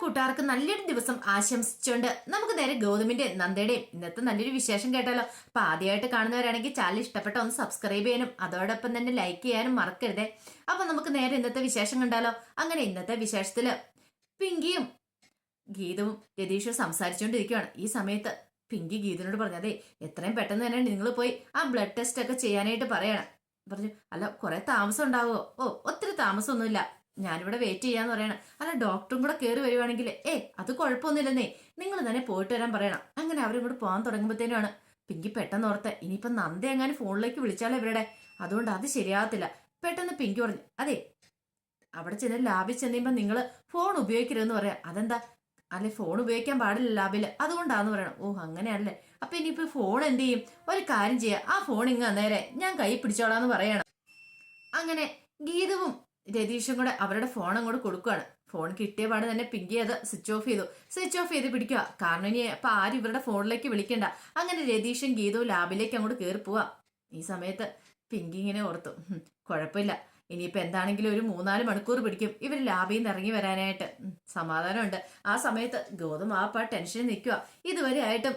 കൂട്ടുകാർക്ക് നല്ലൊരു ദിവസം ആശംസിച്ചുകൊണ്ട് നമുക്ക് നേരെ ഗൗതമിന്റെ നന്ദയുടെയും ഇന്നത്തെ നല്ലൊരു വിശേഷം കേട്ടാലോ. അപ്പൊ ആദ്യമായിട്ട് കാണുന്നവരാണെങ്കിൽ ചാനൽ ഇഷ്ടപ്പെട്ട ഒന്ന് സബ്സ്ക്രൈബ് ചെയ്യാനും അതോടൊപ്പം തന്നെ ലൈക്ക് ചെയ്യാനും മറക്കരുതേ. അപ്പൊ നമുക്ക് നേരെ ഇന്നത്തെ വിശേഷം കണ്ടാലോ. അങ്ങനെ ഇന്നത്തെ വിശേഷത്തിൽ പിങ്കിയും ഗീതവും രതീഷും സംസാരിച്ചുകൊണ്ടിരിക്കുകയാണ് ഈ സമയത്ത് പിങ്കി ഗീതനോട് പറഞ്ഞു അതെ എത്രയും പെട്ടെന്ന് തന്നെ നിങ്ങൾ പോയി ആ ബ്ലഡ് ടെസ്റ്റ് ഒക്കെ ചെയ്യാനായിട്ട് പറയണം. പറഞ്ഞു അല്ല കുറെ താമസം ഉണ്ടാവുമോ ഓ ഒത്തിരി താമസമൊന്നുമില്ല. ഞാനിവിടെ വെയിറ്റ് ചെയ്യാന്ന് പറയണം. അല്ല ഡോക്ടറും കൂടെ കയറി വരുവാണെങ്കിൽ ഏ അത് കുഴപ്പമൊന്നുമില്ലെന്നേ നിങ്ങൾ തന്നെ പോയിട്ട് വരാൻ പറയണം. അങ്ങനെ അവരും കൂടെ പോകാൻ തുടങ്ങുമ്പോഴത്തേനുമാണ് പിങ്കി പെട്ടെന്ന് ഓർത്ത് ഇനിയിപ്പം നന്ദ എങ്ങാനും ഫോണിലേക്ക് വിളിച്ചാലോ ഇവരുടെ. അതുകൊണ്ട് അത് ശരിയാകത്തില്ല. പെട്ടെന്ന് പിങ്കി പറഞ്ഞു അതെ അവിടെ ചെന്ന് ലാബിൽ ചെന്നുമ്പോ നിങ്ങൾ ഫോൺ ഉപയോഗിക്കരുതെന്ന് പറയാം. അതെന്താ? അല്ലെ ഫോൺ ഉപയോഗിക്കാൻ പാടില്ല ലാബിൽ അതുകൊണ്ടാന്ന് പറയണം. ഓ അങ്ങനെയല്ലേ. അപ്പൊ ഇനിയിപ്പോ ഫോൺ എന്ത് ചെയ്യും? ഒരു കാര്യം ചെയ്യാം. ആ ഫോൺ ഇങ്ങ് നേരെ ഞാൻ കൈ പിടിച്ചോളാന്ന് പറയണം. അങ്ങനെ ഗീതവും രതീഷും കൂടെ അവരുടെ ഫോൺ അങ്ങോട്ട് കൊടുക്കുകയാണ് ഫോൺ കിട്ടിയ പാട് തന്നെ പിങ്കി അത് സ്വിച്ച് ഓഫ് ചെയ്തു. സ്വിച്ച് ഓഫ് ചെയ്ത് പിടിക്കുക കാരണം ഇനി അപ്പൊ ആരും ഇവരുടെ ഫോണിലേക്ക് വിളിക്കണ്ട. അങ്ങനെ രതീഷും ഗീതവും ലാബിലേക്ക് അങ്ങോട്ട് കയറി പോവാ. ഈ സമയത്ത് പിങ്കി ഇങ്ങനെ ഓർത്തു. "ഹും, കുഴപ്പമില്ല. ഇനിയിപ്പോ എന്താണെങ്കിലും ഒരു മൂന്നാൽ മണിക്കൂർ പിടിക്കും. ഇവർ ലാബിൽ നിന്ന് ഇറങ്ങി വരാനായിട്ട്. സമാധാനമുണ്ട്. ആ സമയത്ത് ഗോതം ആ പാ ടെൻഷനിൽ നിൽക്കുക ഇതുവരെ ആയിട്ടും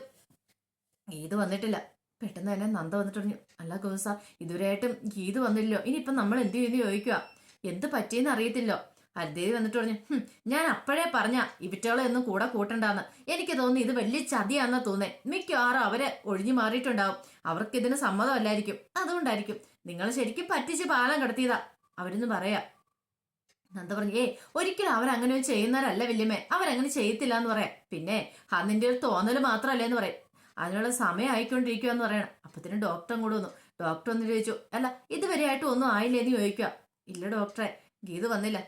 ഗീത് വന്നിട്ടില്ല. പെട്ടെന്ന് തന്നെ നന്ദ വന്നിട്ട് പറഞ്ഞു അല്ല ഗോസ ഇതുവരെയായിട്ടും ഗീത് വന്നില്ലല്ലോ. ഇനിയിപ്പം നമ്മൾ എന്ത് ചെയ്യുന്നു ചോദിക്കുക എന്ത് പറ്റിയെന്ന് അറിയത്തില്ലോ. ഹരിദേവി വന്നിട്ട് പറഞ്ഞു ഞാൻ അപ്പോഴേ പറഞ്ഞ ഇവറ്റോളെ ഒന്നും കൂടെ കൂട്ടണ്ടാന്ന്. എനിക്ക് തോന്നുന്നു ഇത് വലിയ ചതിയാന്നാ തോന്നേ മിക്കവാറും അവരെ ഒഴിഞ്ഞു മാറിയിട്ടുണ്ടാവും. അവർക്ക് ഇതിന് സമ്മതമല്ലായിരിക്കും. അതുകൊണ്ടായിരിക്കും. നിങ്ങൾ ശരിക്കും പറ്റിച്ച് പാലം കടത്തിയതാ. അവരൊന്ന് പറയാ നന്ദ പറഞ്ഞു ഏ ഒരിക്കലും അവരങ്ങനെ ചെയ്യുന്നവരല്ല വല്യമ്മേ. അവരങ്ങനെ ചെയ്യത്തില്ല എന്ന് പറയാം. പിന്നെ അന്നിന്റെ ഒരു തോന്നൽ മാത്രമല്ല എന്ന് പറയും. അതിനുള്ള സമയം ആയിക്കൊണ്ടിരിക്കുക എന്ന് പറയണം. അപ്പത്തിന് ഡോക്ടർ അങ്ങോട്ട് വന്നു. ഡോക്ടർ ഒന്ന് ചോദിച്ചു അല്ല ഇതുവരെയായിട്ടും ഒന്നും ആയില്ലേ എന്ന് ചോദിക്കുക ഇല്ല ഡോക്ടറെ ഗീത് വന്നില്ല.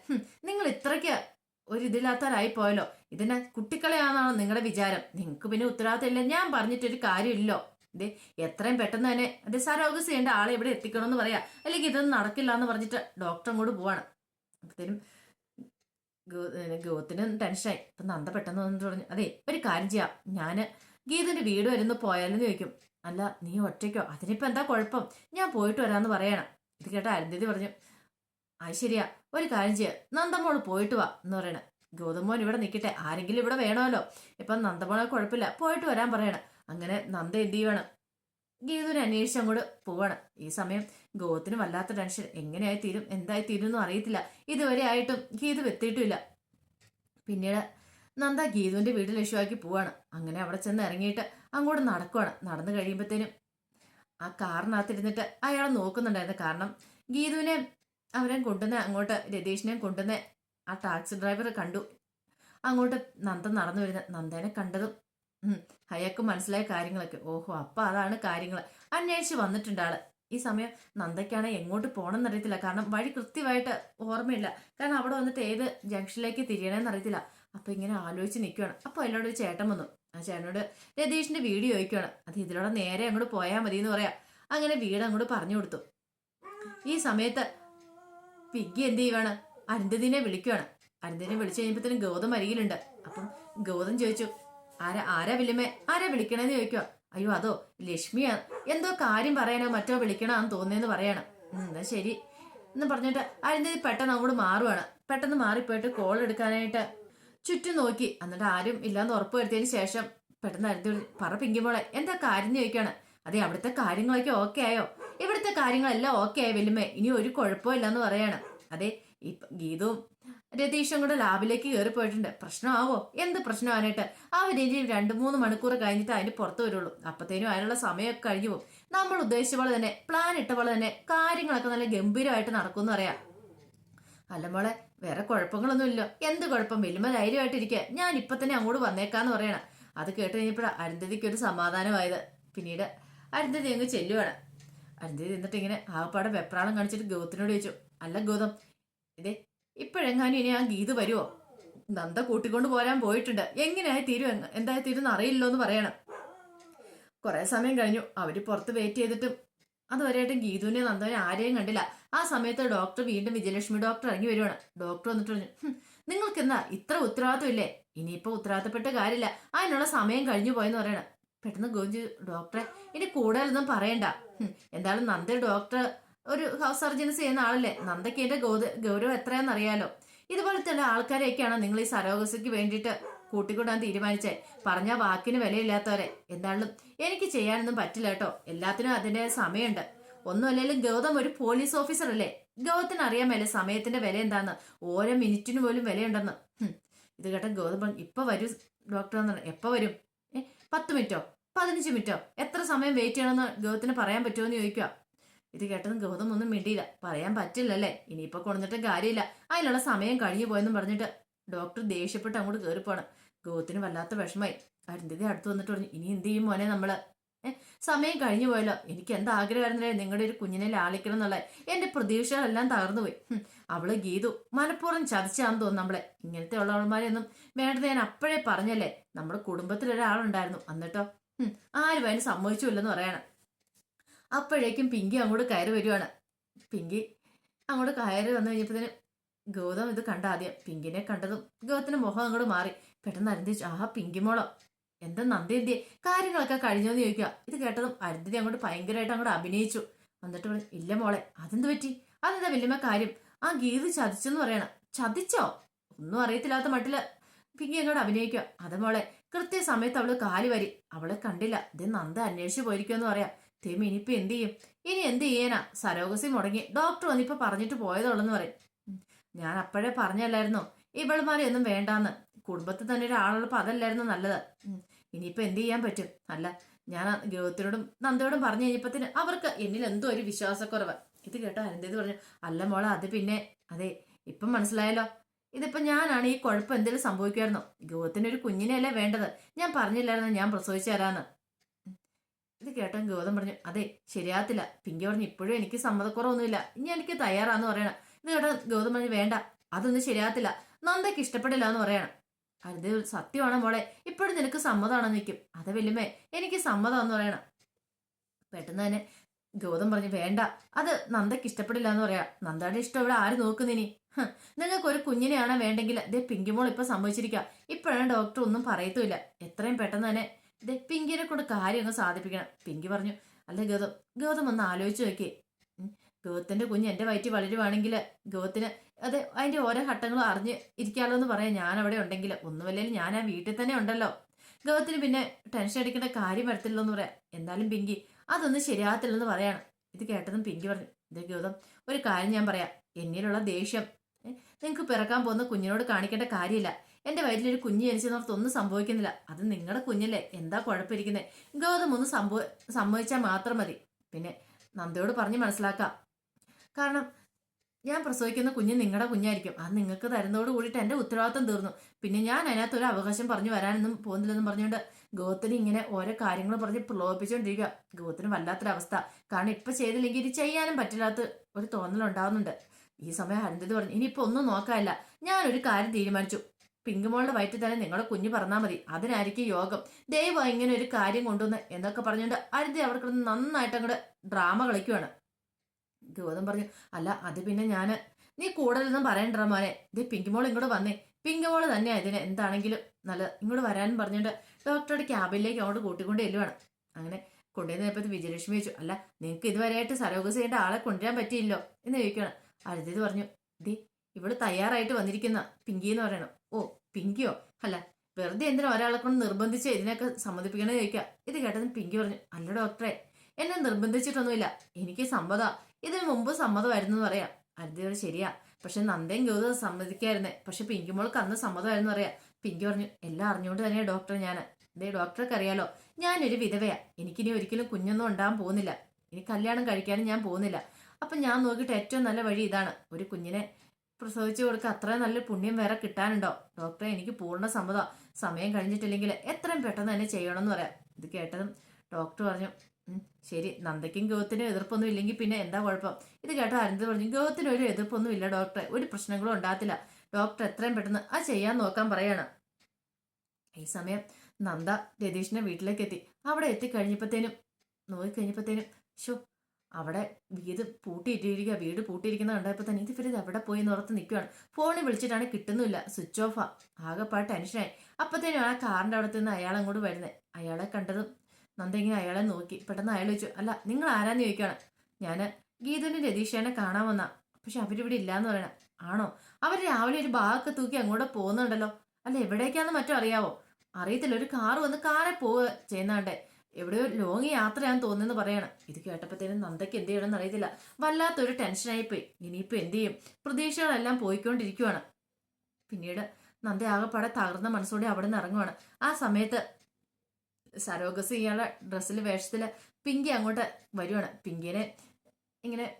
നിങ്ങൾ ഇത്രയ്ക്ക് ഒരു ഇതില്ലാത്തവരായി പോയല്ലോ. ഇതിനെ കുട്ടിക്കളയാണെന്നാണോ നിങ്ങളുടെ വിചാരം. നിങ്ങൾക്ക് പിന്നെ ഉത്തരവാദിത്തമില്ല. ഞാൻ പറഞ്ഞിട്ടൊരു കാര്യമില്ലോ ഇത് എത്രയും പെട്ടെന്ന് തന്നെ അത് സരോഗസ് ചെയ്യേണ്ട ആളെ ഇവിടെ എത്തിക്കണമെന്ന് പറയാ. അല്ലെങ്കിൽ ഇതൊന്നും നടക്കില്ല എന്ന് പറഞ്ഞിട്ട് ഡോക്ടർ അങ്ങോട്ട് പോവാണ്. അപ്പത്തേനും ഗോത്തിന് ടെൻഷനായി അപ്പൊ നന്ദ പെട്ടെന്ന് വന്നിട്ട് പറഞ്ഞു അതെ ഒരു കാര്യം ചെയ്യാം. ഞാൻ ഗീതന്റെ വീട് വരുന്നു പോയാലെന്ന് ചോദിക്കും. അല്ല നീ ഒറ്റയ്ക്കോ? അതിനിപ്പോ എന്താ കുഴപ്പം? ഞാൻ പോയിട്ട് വരാമെന്ന് പറയണം. ഇത് കേട്ട അരുന്ധതി പറഞ്ഞു അത് ശരിയാ. ഒരു കാര്യം ചെയ്യാം. നന്ദമോൾ പോയിട്ട് വാ എന്ന് പറയണേ. ഗൗതമോൻ ഇവിടെ നിൽക്കട്ടെ ആരെങ്കിലും ഇവിടെ വേണമല്ലോ. ഇപ്പം നന്ദമോളെ കുഴപ്പമില്ല. പോയിട്ട് വരാൻ പറയണം. അങ്ങനെ നന്ദ എന്ത് ചെയ്യണം ഗീതുവിനെ അന്വേഷിച്ച് അങ്ങോട്ട് പോവാണ്. ഈ സമയം ഗോതത്തിന് വല്ലാത്ത ടെൻഷൻ എങ്ങനെയായി തീരും? എന്തായി തീരും എന്നും അറിയത്തില്ല. ഇതുവരെ ആയിട്ടും ഗീതു എത്തിയിട്ടുമില്ല പിന്നീട് നന്ദ ഗീതുവിന്റെ വീട്ടിൽ ലക്ഷ്യമാക്കി പോവാണ്. അങ്ങനെ അവിടെ ചെന്ന് ഇറങ്ങിയിട്ട് അങ്ങോട്ട് നടക്കുവാണ്. നടന്നു കഴിയുമ്പോഴത്തേനും ആ കാറിനകത്തിരുന്നിട്ട് അയാൾ നോക്കുന്നുണ്ടായിരുന്നു. കാരണം ഗീതുവിനെ അവരെ കൊണ്ടുവന്ന് അങ്ങോട്ട് രതീഷിനെ കൊണ്ടുവന്ന് ആ ടാക്സി ഡ്രൈവർ കണ്ടു. അങ്ങോട്ട് നന്ദൻ നടന്നു വരുന്ന നന്ദനെ കണ്ടതും അയാൾക്ക് മനസ്സിലായ കാര്യങ്ങളൊക്കെ. ഓഹോ അപ്പൊ അതാണ് കാര്യങ്ങൾ. അന്വേഷിച്ച് വന്നിട്ടുണ്ട് ആൾ. ഈ സമയം നന്ദയ്ക്കാണ് എങ്ങോട്ട് പോകണമെന്ന് അറിയത്തില്ല. കാരണം വഴി കൃത്യമായിട്ട് ഓർമ്മയില്ല. കാരണം അവിടെ വന്നിട്ട് ഏത് ജംഗ്ഷനിലേക്ക് തിരിയണമെന്ന് അറിയത്തില്ല. അപ്പൊ ഇങ്ങനെ ആലോചിച്ച് നിൽക്കുകയാണ് അപ്പോൾ എന്നോട് ഒരു ചേട്ടൻ വന്നു. ആ ചേട്ടനോട് രതീഷിന്റെ വീട് ചോദിക്കുകയാണ് അത് ഇതിലൂടെ നേരെ അങ്ങോട്ട് പോയാൽ മതി എന്ന് പറയാം. അങ്ങനെ വീട് അങ്ങോട്ട് പറഞ്ഞു കൊടുത്തു. ഈ സമയത്ത് പിഗ്ഗി എന്ത് ചെയ്യുവാണ്? അനന്തതിനെ വിളിക്കുവാണ്. അനന്തതിനെ വിളിച്ചു കഴിഞ്ഞപ്പോഴത്തേനും ഗൗതം അരികിലുണ്ട്. അപ്പം ഗൗതം ചോദിച്ചു ആരാ ആരാ വിളിമേ ആരാ വിളിക്കണേന്ന് ചോദിക്കുക അയ്യോ അതോ ലക്ഷ്മിയാ. എന്തോ കാര്യം പറയാനോ മറ്റോ വിളിക്കണമെന്ന് തോന്നിയെന്ന് പറയണം. എന്നാ ശരി. എന്ന് പറഞ്ഞിട്ട് അരുന്ധതി പെട്ടെന്ന് അങ്ങോട്ട് മാറുവാണ്. പെട്ടെന്ന് മാറിപ്പോയിട്ട് കോൾ എടുക്കാനായിട്ട് ചുറ്റും നോക്കി. എന്നിട്ട് ആരും ഇല്ലാന്ന് ഉറപ്പ് വരുത്തിയതിന് ശേഷം പെട്ടെന്ന് അരുന്ധതി പറ പിങ്കിമോളെ എന്താ കാര്യം? ചോദിക്കാണ്. അതെ അവിടുത്തെ കാര്യങ്ങളൊക്കെ ഓക്കെ ആയോ? ഇവിടുത്തെ കാര്യങ്ങളെല്ലാം ഓക്കെ ആയി വലുമേ ഇനി ഒരു കുഴപ്പമില്ല എന്ന് പറയാണ്. അതെ ഗീതവും രതീഷും കൂടെ ലാബിലേക്ക് കയറി പോയിട്ടുണ്ട്. പ്രശ്നമാവോ? എന്ത് പ്രശ്നമാനായിട്ട് അവരിനി രണ്ട് മൂന്ന് മണിക്കൂർ കഴിഞ്ഞിട്ട് അതിന് പുറത്തു വരുള്ളൂ. അപ്പത്തേനും അതിനുള്ള സമയമൊക്കെ കഴിഞ്ഞു പോകും. നമ്മൾ ഉദ്ദേശിച്ച പോലെ തന്നെ പ്ലാൻ ഇട്ട പോലെ തന്നെ കാര്യങ്ങളൊക്കെ നല്ല ഗംഭീരമായിട്ട് നടക്കുമെന്ന് പറയാം. അല്ല മോളെ വേറെ കുഴപ്പങ്ങളൊന്നുമില്ല. എന്ത് കുഴപ്പം? വലിയ ധൈര്യമായിട്ടിരിക്കുക ഞാൻ ഇപ്പൊ തന്നെ അങ്ങോട്ട് വന്നേക്കാന്ന് പറയണം. അത് കേട്ട് കഴിഞ്ഞപ്പോഴാണ് അരുന്ധതിക്ക് ഒരു സമാധാനമായത്. പിന്നീട് അരുന്ധതി അങ്ങ് ചെല്ലുവാണ്. അരുന്ധതി എന്നിട്ട് ഇങ്ങനെ ആകപ്പാടെ വെപ്രാളം കാണിച്ചിട്ട് ഗൗതത്തിനോട് ചോദിച്ചു അല്ല ഗൗതം ഇതേ ഇപ്പോഴെങ്ങാനും ഇനി ആ ഗീത് വരുമോ നന്ദ കൂട്ടിക്കൊണ്ട് പോരാൻ പോയിട്ടുണ്ട്. എങ്ങനെയായി തീരും? എന്തായി തീരും അറിയില്ലോ എന്ന് പറയണം. കുറെ സമയം കഴിഞ്ഞു. അവർ പുറത്ത് വെയിറ്റ് ചെയ്തിട്ടും അതുവരെയായിട്ടും ഗീതുവിനെ നന്ദനെ ആരെയും കണ്ടില്ല. ആ സമയത്ത് ഡോക്ടർ വീണ്ടും വിജയലക്ഷ്മി ഡോക്ടർ ഇറങ്ങി വരുവാണ്. ഡോക്ടർ വന്നിട്ട് പറഞ്ഞു "ഹും, നിങ്ങൾക്ക് എന്താ ഇത്ര ഉത്തരവാദിത്വം ഇല്ലേ? ഇനിയിപ്പോ ഉത്തരവാദിത്തപ്പെട്ട കാര്യമില്ല. അതിനുള്ള സമയം കഴിഞ്ഞു പോയെന്ന് പറയണം. പെട്ടെന്ന് ഗോവിന്ദ് ഡോക്ടറെ ഇനി കൂടുതലൊന്നും പറയണ്ട. എന്തായാലും നന്ദ ഡോക്ടർ ഒരു ഹൗസ് സർജൻസ് ചെയ്യുന്ന ആളല്ലേ? നന്ദയ്ക്ക് എന്റെ ഗൗരവം എത്രയാണെന്നറിയാലോ? അറിയാലോ തന്നെ ആൾക്കാരെയൊക്കെയാണ് നിങ്ങൾ ഈ സരോഗസിക്ക് വേണ്ടിയിട്ട് കൂട്ടിക്കൊണ്ടാൻ തീരുമാനിച്ചേ. പറഞ്ഞ വാക്കിന് വിലയില്ലാത്തവരെ. എന്തായാലും എനിക്ക് ചെയ്യാനൊന്നും പറ്റില്ല കേട്ടോ. എല്ലാത്തിനും അതിന്റെ സമയമുണ്ട്. ഒന്നുമല്ലെങ്കിലും ഗൗതം ഒരു പോലീസ് ഓഫീസർ അല്ലേ ഗൗതത്തിന് അറിയാമല്ലേ സമയത്തിന്റെ വില എന്താന്ന്? ഓരോ മിനിറ്റിന് പോലും വിലയുണ്ടെന്ന്. ഇത് കേട്ട ഗൗതം ഇപ്പൊ വരും ഡോക്ടർ എപ്പോ വരും? പത്ത് മിനിറ്റോ പതിനഞ്ച് മിനിറ്റോ എത്ര സമയം വെയിറ്റ് ചെയ്യണമെന്ന് ഗൗതത്തിന് പറയാൻ പറ്റുമോ എന്ന് ചോദിക്കുക ഇത് കേട്ടതും ഗൗതം ഒന്നും മിണ്ടിയില്ല. പറയാൻ പറ്റില്ലല്ലേ? ഇനിയിപ്പോ കൊണ്ടുവന്നിട്ടും കാര്യമില്ല. അതിനുള്ള സമയം കഴിഞ്ഞു പോയെന്നും പറഞ്ഞിട്ട് ഡോക്ടർ ദേഷ്യപ്പെട്ട് അങ്ങോട്ട് കയറിപ്പോണം ഗൗതത്തിന് വല്ലാത്ത വിഷമായി അരുന്ധതി അടുത്ത് വന്നിട്ട് പറഞ്ഞു ഇനി എന്ത് ചെയ്യും മോനെ നമ്മൾ? സമയം കഴിഞ്ഞു പോയല്ലോ. എനിക്ക് എന്താ ആഗ്രഹമായിരുന്നില്ലേ നിങ്ങളുടെ ഒരു കുഞ്ഞിനെ ലാളിക്കണം എന്നുള്ള? എന്റെ പ്രതീക്ഷകളെല്ലാം തകർന്നു പോയി ഹും, അവൾ ഗീതു മനഃപൂർവം ചതിച്ചാന്ന് തോന്നുന്നു നമ്മളെ. ഇങ്ങനത്തെ ഉള്ളവന്മാരെയൊന്നും വേണ്ടത് ഞാൻ അപ്പോഴേ പറഞ്ഞല്ലേ? നമ്മുടെ കുടുംബത്തിൽ ഒരാളുണ്ടായിരുന്നു എന്നിട്ടോ ആരും അതിന് സമ്മതിച്ചില്ലെന്ന് പറയണം. അപ്പോഴേക്കും പിങ്കി അങ്ങോട്ട് കയറി വരുവാണ്. പിങ്കി അങ്ങോട്ട് കയറി വന്നു കഴിഞ്ഞപ്പോഴത്തേന് ഗൗതം ഇത് കണ്ട ആദ്യം. പിങ്കിനെ കണ്ടതും ഗൗതത്തിന്റെ മുഖം അങ്ങോട്ട് മാറി. പെട്ടെന്ന് അരുന്തിച്ചു ആഹാ പിങ്കി മോളോ എന്താ നന്ദി എന്തിയെ? കാര്യങ്ങളൊക്കെ കഴിഞ്ഞോന്ന് ചോദിക്കുക ഇത് കേട്ടതും അരുന്ധതി അങ്ങോട്ട് ഭയങ്കരമായിട്ട് അങ്ങോട്ട് അഭിനയിച്ചു. എന്നിട്ട് പറഞ്ഞു ഇല്ല മോളെ അതെന്ത് പറ്റി? അതെന്താ വലിയ കാര്യം? ആ ഗീത് ചതിച്ചെന്ന് പറയണം. ചതിച്ചോ? ഒന്നും അറിയത്തില്ലാത്ത മട്ടിൽ. പിങ്കി എന്നോട് അഭിനയിക്കുക അത് മോളെ കൃത്യസമയത്ത് അവൾ കാലി വരി. അവളെ കണ്ടില്ല. ഇത് നന്ദ അന്വേഷിച്ചു പോയിരിക്കുമെന്ന് പറയാം. തേമി ഇനിയിപ്പോ എന്ത് ചെയ്യും? ഇനി എന്ത് ചെയ്യാനാ? സരോഗസി മുടങ്ങി. ഡോക്ടർ വന്നിപ്പോ പറഞ്ഞിട്ട് പോയതുള്ളെന്ന് പറയും. ഞാൻ അപ്പോഴേ പറഞ്ഞല്ലായിരുന്നോ. ഇവളുമാരെ ഒന്നും വേണ്ടാന്ന്. കുടുംബത്തിൽ തന്നെ ഒരാളുള്ളപ്പോ അതല്ലായിരുന്നു നല്ലത്. ഇനിയിപ്പോ എന്ത് ചെയ്യാൻ പറ്റും? അല്ല ഞാൻ ഗൗതത്തിനോടും നന്ദയോടും പറഞ്ഞു കഴിഞ്ഞപ്പത്തിന് അവർക്ക് എന്നിൽ എന്തോ ഒരു വിശ്വാസക്കുറവ്. ഇത് കേട്ടോ അനന്തത് പറഞ്ഞു അല്ല മോളെ അത് പിന്നെ അതെ ഇപ്പം മനസ്സിലായല്ലോ. ഇതിപ്പോൾ ഞാനാണ് ഈ കുഴപ്പം എന്തെങ്കിലും സംഭവിക്കുമായിരുന്നോ? ഗൗതത്തിന് ഒരു കുഞ്ഞിനെയല്ലേ വേണ്ടത്? ഞാൻ പറഞ്ഞില്ലായിരുന്നു? ഞാൻ പ്രസവിച്ചു തരാന്ന്. ഇത് കേട്ടോ ഗൗതം പറഞ്ഞു അതെ ശരിയാത്തില്ല പിങ്കി പറഞ്ഞു ഇപ്പോഴും എനിക്ക് സമ്മതക്കുറവൊന്നുമില്ല. ഇനി എനിക്ക് തയ്യാറാന്ന് പറയണം. ഇത് കേട്ടോ ഗൗതം പറഞ്ഞു വേണ്ട അതൊന്നും ശരിയാത്തില്ല നന്ദയ്ക്ക് ഇഷ്ടപ്പെടില്ല എന്ന് പറയണം. അത് സത്യമാണ് മോളെ? ഇപ്പോഴും നിനക്ക് സമ്മതമാണെന്ന് നിൽക്കും അത് വലുമേ എനിക്ക് സമ്മതമാണെന്ന് പറയണം. പെട്ടെന്ന് തന്നെ ഗൗതം പറഞ്ഞു വേണ്ട. അത് നന്ദയ്ക്ക് ഇഷ്ടപ്പെടില്ല എന്ന് പറയാ. നന്ദയുടെ ഇഷ്ടം ഇവിടെ ആര് നോക്കുന്നിനി? നിങ്ങൾക്ക് ഒരു കുഞ്ഞിനെയാണ് വേണ്ടെങ്കിൽ ദേ പിങ്കിമോൾ ഇപ്പൊ സംഭവിച്ചിരിക്കുക ഇപ്പോഴാണ് ഡോക്ടർ ഒന്നും പറയത്തുമില്ല. എത്രയും പെട്ടെന്ന് തന്നെ ദേ പിങ്കിനെ കൊണ്ട് കാര്യം ഒന്ന് സാധിപ്പിക്കണം. പിങ്കി പറഞ്ഞു അല്ല ഗൗതം ഗൗതം ഒന്ന് ആലോചിച്ചു നോക്കിയേ. ഉം, ഗൗതത്തിന്റെ കുഞ്ഞ് എന്റെ വയറ്റിൽ വളരുവാണെങ്കിൽ ഗൗതത്തിന് അതെ അതിന്റെ ഓരോ ഘട്ടങ്ങളും അറിഞ്ഞ് ഇരിക്കാമല്ലോ എന്ന് പറയാം ഞാൻ അവിടെ ഉണ്ടെങ്കിൽ ഒന്നുമല്ലെങ്കിൽ ഞാൻ ആ വീട്ടിൽ തന്നെ ഉണ്ടല്ലോ. ഗൗതത്തിന് പിന്നെ ടെൻഷൻ അടിക്കേണ്ട കാര്യം വരത്തില്ലോ എന്ന് പറയാം. എന്തായാലും പിങ്കി അതൊന്നും ശരിയാകത്തില്ലെന്ന് പറയാണ്. ഇത് കേട്ടതും പിങ്കി പറഞ്ഞു ഇതേ ഗൗതം ഒരു കാര്യം ഞാൻ പറയാം. എന്നിലുള്ള ദേഷ്യം. നിങ്ങൾക്ക് പിറക്കാൻ പോകുന്ന കുഞ്ഞിനോട് കാണിക്കേണ്ട കാര്യമില്ല. എന്റെ വയറ്റിലൊരു കുഞ്ഞ് ജനിച്ചെന്നോർത്ത് ഒന്നും സംഭവിക്കുന്നില്ല. അത് നിങ്ങളുടെ കുഞ്ഞല്ലേ. എന്താ കുഴപ്പമിരിക്കുന്നത് ഗൗതം ഒന്ന് സംഭവ സംഭവിച്ചാൽ മാത്രം മതി. പിന്നെ നന്ദയോട് പറഞ്ഞ് മനസ്സിലാക്കാം. കാരണം ഞാൻ പ്രസവിക്കുന്ന കുഞ്ഞ് നിങ്ങളുടെ കുഞ്ഞായിരിക്കും. അത് നിങ്ങൾക്ക് തരുന്നതോട് കൂടിയിട്ട് എന്റെ ഉത്തരവാദിത്തം തീർന്നു. പിന്നെ ഞാൻ അതിനകത്ത് ഒരു അവകാശം പറഞ്ഞു വരാനൊന്നും പോകുന്നില്ലെന്നും പറഞ്ഞുകൊണ്ട് ഗോത്തിന് ഇങ്ങനെ ഓരോ കാര്യങ്ങൾ പറഞ്ഞ് പ്രലോഭിപ്പിച്ചുകൊണ്ടിരിക്കുക ഗോത്തിന് വല്ലാത്തൊരവസ്ഥ. കാരണം ഇപ്പൊ ചെയ്തില്ലെങ്കിൽ ഇത് ചെയ്യാനും പറ്റില്ലാത്ത ഒരു തോന്നലുണ്ടാവുന്നുണ്ട് ഈ സമയം അരുന്ധതി പറഞ്ഞു ഇനിയിപ്പോൾ ഒന്നും നോക്കാനില്ല. ഞാനൊരു കാര്യം തീരുമാനിച്ചു. പിങ്കുമോളുടെ വയറ്റിൽ തന്നെ നിങ്ങളുടെ കുഞ്ഞ് പറഞ്ഞാൽ മതി. അതിനായിരിക്കും യോഗം. ദൈവം ഇങ്ങനെ ഒരു കാര്യം കൊണ്ടുവന്ന് എന്നൊക്കെ പറഞ്ഞുകൊണ്ട് അരുതി അവിടെ കിടന്ന് നന്നായിട്ട് അങ്ങോട്ട് ഡ്രാമ കളിക്കുവാണ്. ഗൗതം പറഞ്ഞു അല്ല അത് പിന്നെ ഞാൻ നീ കൂടുതലൊന്നും പറയണ്ട മോനെ. ഇത് പിങ്കുമോൾ ഇങ്ങോട്ട് വന്നേ. പിങ്കുമോൾ തന്നെയാ ഇതിന്. എന്താണെങ്കിലും നല്ല ഇങ്ങോട്ട് വരാനും പറഞ്ഞിട്ട് ഡോക്ടറുടെ ക്യാബിനിലേക്ക് അങ്ങോട്ട് കൂട്ടിക്കൊണ്ട് ചെല്ലുവാണ്. അങ്ങനെ കൊണ്ടുവന്നപ്പോൾ വിജയലക്ഷ്മി ചോദിച്ചു അല്ല നിങ്ങൾക്ക് ഇതുവരെയായിട്ട് സരോഗസ് ചെയ്യേണ്ട ആളെ കൊണ്ടുവരാൻ പറ്റിയില്ലോ എന്ന് ചോദിക്കണം അടുത്തത് പറഞ്ഞു ദേ ഇവൾ തയ്യാറായിട്ട് വന്നിരിക്കുന്ന പിങ്കി എന്ന് പറയണം ഓ പിങ്കിയോ? അല്ല വെറുതെ എന്തിനാ ഒരാളെ കൊണ്ട് നിർബന്ധിച്ച് ഇതിനൊക്കെ സമ്മതിപ്പിക്കണമെന്ന് ചോദിക്കുക ഇത് കേട്ടതും പിങ്കി പറഞ്ഞു അല്ല ഡോക്ടറെ എന്നെ നിർബന്ധിച്ചിട്ടൊന്നുമില്ല. എനിക്ക് സമ്മത ഇതിനു മുമ്പ് സമ്മതമായിരുന്നു എന്ന് പറയാം. അരുതിയോട് ശരിയാ. പക്ഷെ നന്ദയും ഗൗതം സമ്മതിക്കായിരുന്നേ. പക്ഷെ പിങ്കി മോൾക്ക് അന്ന് സമ്മതമായിരുന്നു പറയാം. പിങ്കി പറഞ്ഞു എല്ലാം അറിഞ്ഞുകൊണ്ട് തന്നെയാ ഡോക്ടർ ഞാൻ ദേ ഡോക്ടർക്ക് അറിയാലോ ഞാനൊരു വിധവയാ. എനിക്കിനി ഒരിക്കലും കുഞ്ഞൊന്നും ഉണ്ടാകാൻ പോകുന്നില്ല. ഇനി കല്യാണം കഴിക്കാനും ഞാൻ പോകുന്നില്ല. അപ്പൊ ഞാൻ നോക്കിയിട്ട് ഏറ്റവും നല്ല വഴി ഇതാണ്. ഒരു കുഞ്ഞിനെ പ്രസവിച്ചു കൊടുക്കുക അത്രയും നല്ല പുണ്യം വേറെ കിട്ടാനുണ്ടോ? ഡോക്ടറെ എനിക്ക് പൂർണ സമ്മതം സമയം കഴിഞ്ഞിട്ടില്ലെങ്കിൽ എത്രയും പെട്ടെന്ന് തന്നെ ചെയ്യണമെന്ന് പറയാം. ഇത് കേട്ടതും ഡോക്ടർ പറഞ്ഞു "ഉം, ശരി നന്ദയ്ക്കും ഗൗത്തിനും എതിർപ്പൊന്നും ഇല്ലെങ്കിൽ പിന്നെ എന്താ കുഴപ്പം? ഇത് കേട്ടോ അരുന്ധതി പറഞ്ഞു ഗൗത്തിന് ഒരു എതിർപ്പൊന്നും ഇല്ല ഡോക്ടറെ ഒരു പ്രശ്നങ്ങളും ഉണ്ടാകത്തില്ല. ഡോക്ടർ എത്രയും പെട്ടെന്ന് ആ ചെയ്യാൻ നോക്കാൻ പറയാണ്. ഈ സമയം നന്ദ രതീഷിന്റെ വീട്ടിലേക്ക് എത്തി. അവിടെ എത്തിക്കഴിഞ്ഞപ്പോഴത്തേനും നോക്കിക്കഴിഞ്ഞപ്പോഴത്തേനും ഷോ അവിടെ വീട് പൂട്ടിയിട്ടിരിക്കുക വീട് പൂട്ടിയിരിക്കുന്ന കണ്ടപ്പോൾ തന്നെ ഇത് ഇവരിത് എവിടെ പോയി നോർത്ത് നിൽക്കുകയാണ് ഫോണിൽ വിളിച്ചിട്ടാണ് കിട്ടുന്നില്ല സ്വിച്ച് ഓഫാ ആകെപ്പാട് ടെൻഷനായി അപ്പത്തേനും ആ കാറിന്റെ അവിടെ നിന്ന് അയാൾ അങ്ങോട്ട് വരുന്നത് അയാളെ കണ്ടതും നന്ദ ഇങ്ങനെ അയാളെ നോക്കി. പെട്ടെന്ന് അയാൾ ചോദിച്ചു അല്ല നിങ്ങൾ ആരാന്ന് ചോദിക്കുകയാണ് ഞാൻ ഗീതുവിന്റെ രതീഷേനെ കാണാൻ വന്ന. പക്ഷെ അവരിവിടെ ഇല്ലാന്ന് പറയണം. ആണോ? അവർ രാവിലെ ഒരു ബാഗൊക്കെ തൂക്കി അങ്ങോട്ട് പോകുന്നുണ്ടല്ലോ. അല്ല എവിടേക്കാന്ന് മറ്റും അറിയാവോ? അറിയത്തില്ല ഒരു കാറ് വന്ന് കാറെ പോവുക ചെയ്യുന്നാണ്ടേ എവിടെയോ ലോങ് യാത്രയാന്ന് തോന്നുന്നു പറയണം. ഇത് കേട്ടപ്പോഴത്തേനും നന്ദയ്ക്ക് എന്ത് ചെയ്യണമെന്ന് അറിയത്തില്ല. വല്ലാത്തൊരു ടെൻഷനായിപ്പോയി. ഇനിയിപ്പോൾ എന്ത് ചെയ്യും? പ്രതീക്ഷകളെല്ലാം പോയിക്കൊണ്ടിരിക്കുവാണ്. പിന്നീട് നന്ദ ആകെപ്പാടെ തകർന്ന മനസ്സോടെ അവിടെ നിന്ന് ഇറങ്ങുവാണ്. ആ സമയത്ത് സരോഗസ് ഇയാളെ ഡ്രസ്സിൽ വേഷത്തിൽ പിങ്കി അങ്ങോട്ട് വരുവാണ്. പിങ്കിനെ ഇങ്ങനെ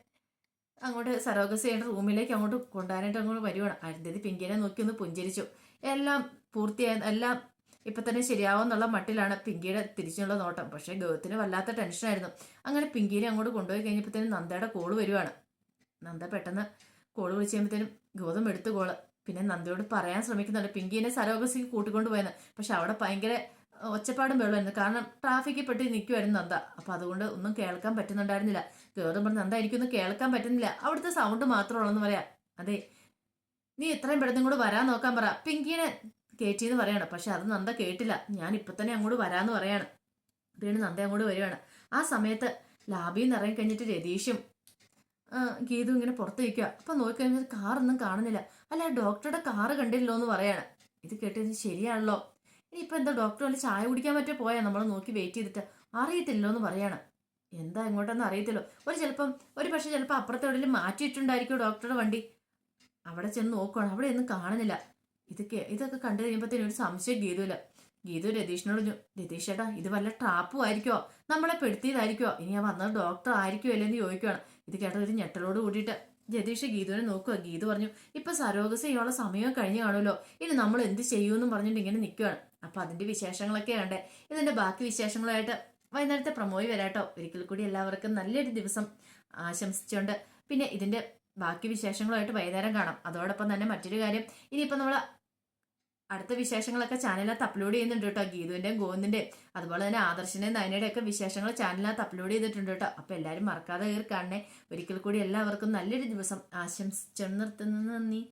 അങ്ങോട്ട് സരോഗസ് ചെയ്യേണ്ട റൂമിലേക്ക് അങ്ങോട്ട് കൊണ്ടുവരാനായിട്ട് അങ്ങോട്ട് വരുവാണ്. അരുന്ധതി പിങ്കിനെ നോക്കി ഒന്ന് പുഞ്ചിരിച്ചു. എല്ലാം പൂർത്തിയായ എല്ലാം ഇപ്പൊ തന്നെ ശരിയാവുന്നുള്ള മട്ടിലാണ് പിങ്കിയുടെ തിരിച്ചുള്ള നോട്ടം. പക്ഷേ ഗൗതത്തിന് വല്ലാത്ത ടെൻഷനായിരുന്നു അങ്ങനെ പിങ്കിനെ അങ്ങോട്ട് കൊണ്ടുപോയി കഴിഞ്ഞപ്പോഴത്തേനും നന്ദയുടെ കോൾ വരുവാണ്. നന്ദ പെട്ടെന്ന് കോൾ വിളിച്ച് കഴിയുമ്പോഴത്തേനും ഗൗതം എടുത്തു കോൾ. പിന്നെ നന്ദയോട് പറയാൻ ശ്രമിക്കുന്നുണ്ട്. പിങ്കിനെ സരോഗസിക്ക് കൂട്ടിക്കൊണ്ട് പോയെന്ന്. പക്ഷെ അവിടെ ഭയങ്കര ഒച്ചപ്പാടും വെള്ളമായിരുന്നു. കാരണം ട്രാഫിക്കിൽ പെട്ട് നിൽക്കുമായിരുന്നു നന്ദ. അപ്പൊ അതുകൊണ്ട് ഒന്നും കേൾക്കാൻ പറ്റുന്നുണ്ടായിരുന്നില്ല. ഗൗതം പറഞ്ഞു നന്ദ എനിക്കൊന്നും കേൾക്കാൻ പറ്റുന്നില്ല. അവിടുത്തെ സൗണ്ട് മാത്രമുള്ളെന്ന് പറയാം. അതെ. നീ എത്രയും പെട്ടെന്ന് ഇങ്ങോട്ട് വരാൻ നോക്കാൻ പറ. പിങ്കിനെ എന്ന് പറയാണ്. പക്ഷെ അത് നന്ദ കേട്ടില്ല. ഞാൻ ഇപ്പൊ തന്നെ അങ്ങോട്ട് വരാന്ന് പറയാണ്. പിന്നെ നന്ദ അങ്ങോട്ട് വരികയാണ്. ആ സമയത്ത് ലാബിയിൽ നിന്ന് ഇറങ്ങി കഴിഞ്ഞിട്ട് രതീഷും ഗീതും ഇങ്ങനെ പുറത്ത് നിൽക്കുക അപ്പൊ നോക്കിക്കഴിഞ്ഞാൽ കാറൊന്നും കാണുന്നില്ല. അല്ല ഡോക്ടറുടെ കാറ് കണ്ടില്ലല്ലോ എന്ന് പറയാണ്. ഇത് കേട്ടത് ശരിയാണല്ലോ. ഇനിയിപ്പോ എന്താ ഡോക്ടർ വല്ല ചായ കുടിക്കാൻ പറ്റേ പോയാ നമ്മൾ നോക്കി വെയിറ്റ് ചെയ്തിട്ട്? അറിയത്തില്ലോ എന്ന് പറയാണ്. എന്താ എങ്ങോട്ടെന്ന് അറിയത്തില്ലോ. ഒരു ചിലപ്പം ഒരു പക്ഷെ ചിലപ്പോൾ അപ്പുറത്തെ മാറ്റിയിട്ടുണ്ടായിരിക്കും ഡോക്ടറുടെ വണ്ടി? അവിടെ ചെന്ന് നോക്കുകയാണ് അവിടെ ഒന്നും കാണുന്നില്ല. ഇതൊക്കെ ഇതൊക്കെ കണ്ടു കഴിയുമ്പോഴത്തേനും ഒരു സംശയം ഗീതുവില്ല ഗീതു രതീഷിനോട് രതീഷ് ചേട്ടാ ഇത് വല്ല ട്രാപ്പും ആയിരിക്കോ നമ്മളെ പെടുത്തിയതായിരിക്കോ ഇനി ആ വന്നത് ഡോക്ടർ ആയിരിക്കുമോ അല്ലെന്ന് ചോദിക്കുവാണ്. ഇത് കേട്ട ഒരു ഞെട്ടലോട് കൂടിയിട്ട് രതീഷ് ഗീതുവിനെ നോക്കുക ഗീതു പറഞ്ഞു ഇപ്പൊ സരോഗസ് ചെയ്യാനുള്ള സമയം കഴിഞ്ഞു കാണുമല്ലോ ഇനി നമ്മൾ എന്ത് ചെയ്യുമെന്നും പറഞ്ഞിട്ട് ഇങ്ങനെ നിൽക്കുകയാണ് അപ്പൊ അതിന്റെ വിശേഷങ്ങളൊക്കെ ഉണ്ട്. ഇതിന്റെ ബാക്കി വിശേഷങ്ങളായിട്ട് വൈകുന്നേരത്തെ പ്രമോയി വരാട്ടോ ഒരിക്കൽ കൂടി എല്ലാവർക്കും നല്ലൊരു ദിവസം ആശംസിച്ചുകൊണ്ട് പിന്നെ ഇതിന്റെ ബാക്കി വിശേഷങ്ങളുമായിട്ട് വൈകുന്നേരം കാണാം. അതോടൊപ്പം തന്നെ മറ്റൊരു കാര്യം ഇനിയിപ്പോൾ നമ്മൾ അടുത്ത വിശേഷങ്ങളൊക്കെ ചാനലിനകത്ത് അപ്ലോഡ് ചെയ്യുന്നുണ്ട് കേട്ടോ. ഗീതുവിന്റെയും ഗോവിന്ദിന്റെയും അതുപോലെ തന്നെ ആദർശിന്റെയും നയനയുടെ ഒക്കെ വിശേഷങ്ങൾ ചാനലിനകത്ത് അപ്ലോഡ് ചെയ്തിട്ടുണ്ട് കേട്ടോ. അപ്പോൾ എല്ലാവരും മറക്കാതെ കയറി കാണണേ. ഒരിക്കൽ കൂടി എല്ലാവർക്കും നല്ലൊരു ദിവസം ആശംസിച്ചു നിർത്തുന്നു. നന്ദി.